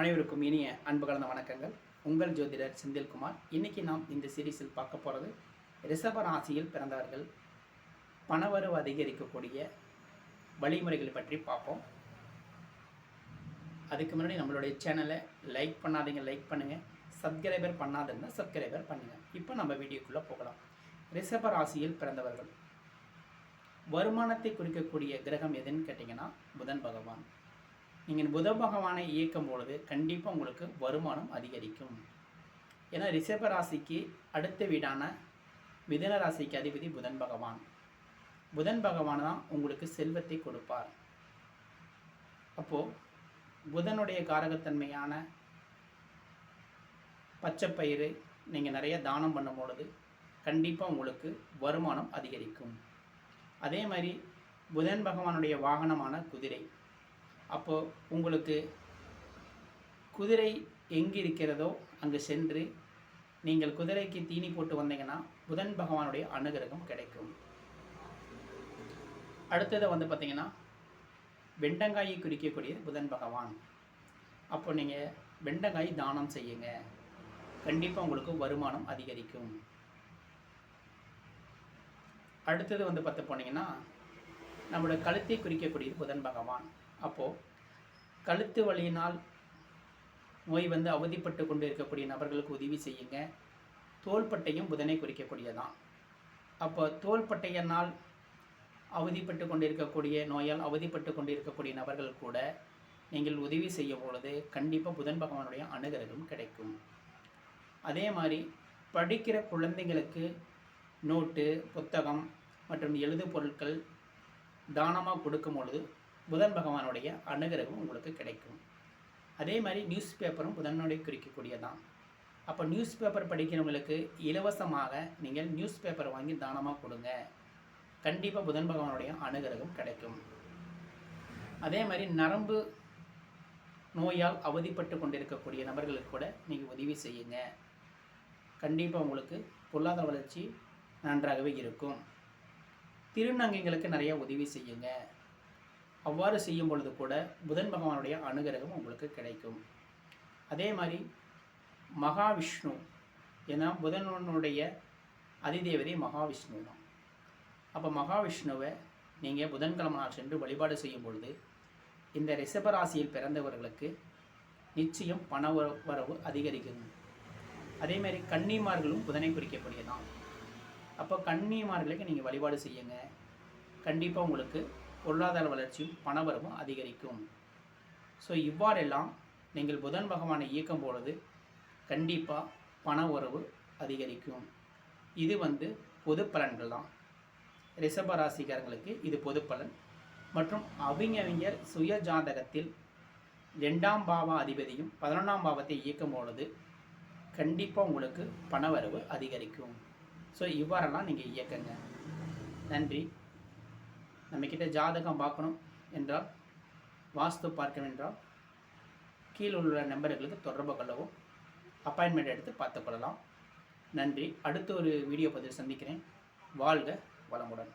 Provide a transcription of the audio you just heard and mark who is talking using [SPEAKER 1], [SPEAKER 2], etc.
[SPEAKER 1] அனைவருக்கும் இனிய அன்பு கலந்த வணக்கங்கள். உங்கள் ஜோதிடர் செந்தில்குமார். இன்னைக்கு நாம் இந்த சீரீஸில் பார்க்க போகிறது ரிஷப ராசியில் பிறந்தவர்கள் பணவரவு அதிகரிக்கக்கூடிய வழிமுறைகளை பற்றி பார்ப்போம். அதுக்கு முன்னாடி நம்மளுடைய சேனலை லைக் பண்ணாதீங்க லைக் பண்ணுங்கள் சப்ஸ்கிரைபர் பண்ணாதுன்னா சப்ஸ்கிரைபர் பண்ணுங்கள் இப்போ நம்ம வீடியோக்குள்ளே போகலாம். ரிஷப ராசியில் பிறந்தவர்கள். வருமானத்தை குறிக்கக்கூடிய கிரகம் எதுன்னு கேட்டிங்கன்னா புதன் பகவான். நீங்கள் புத பகவானை இயக்கும் பொழுது கண்டிப்பாக உங்களுக்கு வருமானம் அதிகரிக்கும். ஏன்னா ரிஷப ராசிக்கு அடுத்த வீடான மிதன ராசிக்கு அதிபதி புதன் பகவான். புதன் பகவான் தான் உங்களுக்கு செல்வத்தை கொடுப்பார். அப்போது புதனுடைய காரகத்தன்மையான பச்சைப்பயிறு நீங்கள் நிறைய தானம் பண்ணும் பொழுது கண்டிப்பாக உங்களுக்கு வருமானம் அதிகரிக்கும். அதே மாதிரி புதன் பகவானுடைய வாகனமான குதிரை. அப்போது உங்களுக்கு குதிரை எங்கே இருக்கிறதோ அங்கு சென்று நீங்கள் குதிரைக்கு தீனி போட்டு வந்தீங்கன்னா புதன் பகவானுடைய அனுகிரகம் கிடைக்கும். அடுத்தது வந்து பார்த்தீங்கன்னா வெண்டங்காயை குறிக்கக்கூடியது புதன் பகவான். அப்போ நீங்கள் வெண்டங்காய் தானம் செய்யுங்க. கண்டிப்பாக உங்களுக்கு வருமானம் அதிகரிக்கும். அடுத்தது வந்து பார்த்து போனீங்கன்னா நம்மளோட கழுத்தை குறிக்கக்கூடியது புதன் பகவான். அப்போது கழுத்து வலியினால் நோய் வந்து அவதிப்பட்டு கொண்டு இருக்கக்கூடிய நபர்களுக்கு உதவி செய்யுங்க. தோள்பட்டையும் புதனை குறிக்கக்கூடியதான். அப்போ தோள்பட்டையினால் அவதிப்பட்டு கொண்டிருக்கக்கூடிய நோயால் அவதிப்பட்டு கொண்டிருக்கக்கூடிய நபர்கள் கூட நீங்கள் உதவி செய்ய பொழுது கண்டிப்பாக புதன் பகவானுடைய அனுகிரகம் கிடைக்கும். அதே மாதிரி படிக்கிற குழந்தைங்களுக்கு நோட்டு புத்தகம் மற்றும் எழுது பொருட்கள் தானமாக கொடுக்கும் பொழுது புதன் பகவானுடைய அனுகிரகம் உங்களுக்கு கிடைக்கும். அதே மாதிரி நியூஸ் பேப்பரும் புதனுடைய குறிக்கக்கூடியதான் அப்போ நியூஸ் பேப்பர் படிக்கிறவங்களுக்கு இலவசமாக நீங்கள் நியூஸ் பேப்பர் வாங்கி தானமாக கொடுங்க. கண்டிப்பாக புதன் பகவானுடைய அனுகிரகம் கிடைக்கும். அதே மாதிரி நரம்பு நோயால் அவதிப்பட்டு கொண்டிருக்கக்கூடிய நபர்களுக்கு கூட நீங்கள் உதவி செய்யுங்க. கண்டிப்பாக உங்களுக்கு பொருளாதார வளர்ச்சி நன்றாகவே இருக்கும். திருநங்கைகளுக்கு நிறைய உதவி செய்யுங்க. அவ்வாறு செய்யும் பொழுது கூட புதன் பகவானுடைய அனுகிரகம் உங்களுக்கு கிடைக்கும். அதே மாதிரி மகாவிஷ்ணு ஏன்னா புதனுடைய அதிதேவதை மகாவிஷ்ணு தான். அப்போ மகாவிஷ்ணுவை நீங்கள் புதன்கிழமை நாள் சென்று வழிபாடு செய்யும் பொழுது இந்த ரிஷபராசியில் பிறந்தவர்களுக்கு நிச்சயம் பண வரவு அதிகரிக்கும். அதே மாதிரி கன்னிமார்களும் புதனை குறிக்கக்கூடியதான். அப்போ கன்னிமார்களுக்கு நீங்கள் வழிபாடு செய்யுங்க. கண்டிப்பாக உங்களுக்கு பொருளாதார வளர்ச்சியும் பணவரவும் அதிகரிக்கும். ஸோ இவ்வாறெல்லாம் நீங்கள் புதன் பகவானை இயக்கும் பொழுது கண்டிப்பாக பண உறவு அதிகரிக்கும். இது வந்து பொது பலன்கள் தான். ரிஷப ராசிக்காரங்களுக்கு இது பொது பலன். மற்றும் அவிஞவிஞர் சுய ஜாதகத்தில் ரெண்டாம் பாவ அதிபதியும் பதினொன்றாம் பாவத்தை இயக்கும் பொழுது கண்டிப்பாக உங்களுக்கு பணவரவு அதிகரிக்கும். ஸோ இவ்வாறெல்லாம் நீங்கள் இயக்குங்க. நன்றி. நம்மக்கிட்ட ஜாதகம் பார்க்கணும் என்றால் வாஸ்து பார்க்க என்றால் கீழே உள்ள நம்பர்களுக்கு தொடர்பு கொள்ளவும் அப்பாயின்மெண்ட் எடுத்து பார்த்துக்கொள்ளலாம் நன்றி. அடுத்த ஒரு வீடியோ பதிவு சந்திக்கிறேன். வாழ்க வளமுடன்.